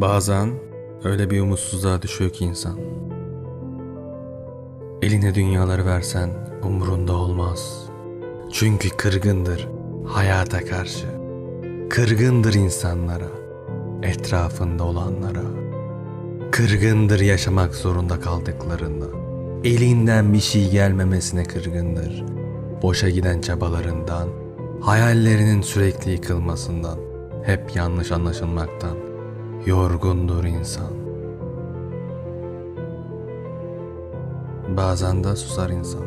Bazen öyle bir umutsuzluğa düşüyor ki insan. Eline dünyaları versen umurunda olmaz. Çünkü kırgındır hayata karşı. Kırgındır insanlara, etrafında olanlara. Kırgındır yaşamak zorunda kaldıklarında. Elinden bir şey gelmemesine kırgındır. Boşa giden çabalarından, hayallerinin sürekli yıkılmasından, hep yanlış anlaşılmaktan yorgundur insan. Bazen de susar insan.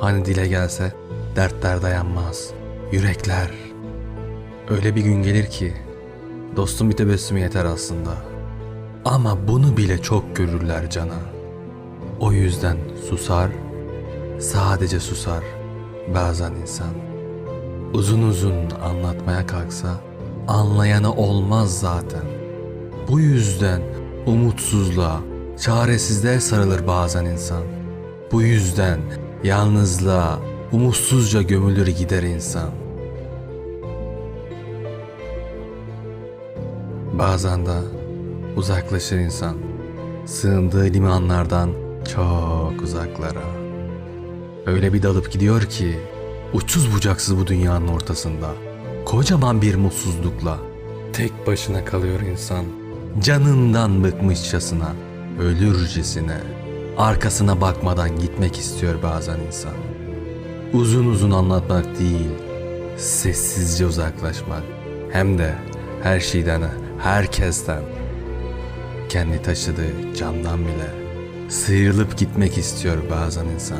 Hani dile gelse dertler dayanmaz, yürekler. Öyle bir gün gelir ki dostum bir tebessümü yeter aslında. Ama bunu bile çok görürler cana. O yüzden susar, sadece susar bazen insan. Uzun uzun anlatmaya kalksa anlayanı olmaz zaten. Bu yüzden umutsuzluğa, çaresizliğe sarılır bazen insan. Bu yüzden yalnızlığa, umutsuzca gömülür gider insan. Bazen de uzaklaşır insan. Sığındığı limanlardan çok uzaklara. Öyle bir dalıp gidiyor ki uçsuz bucaksız bu dünyanın ortasında. Kocaman bir mutsuzlukla tek başına kalıyor insan. Canından bıkmışçasına, ölürcesine, arkasına bakmadan gitmek istiyor bazen insan. Uzun uzun anlatmak değil, sessizce uzaklaşmak. Hem de her şeyden, herkesten. Kendi taşıdığı candan bile sıyrılıp gitmek istiyor bazen insan.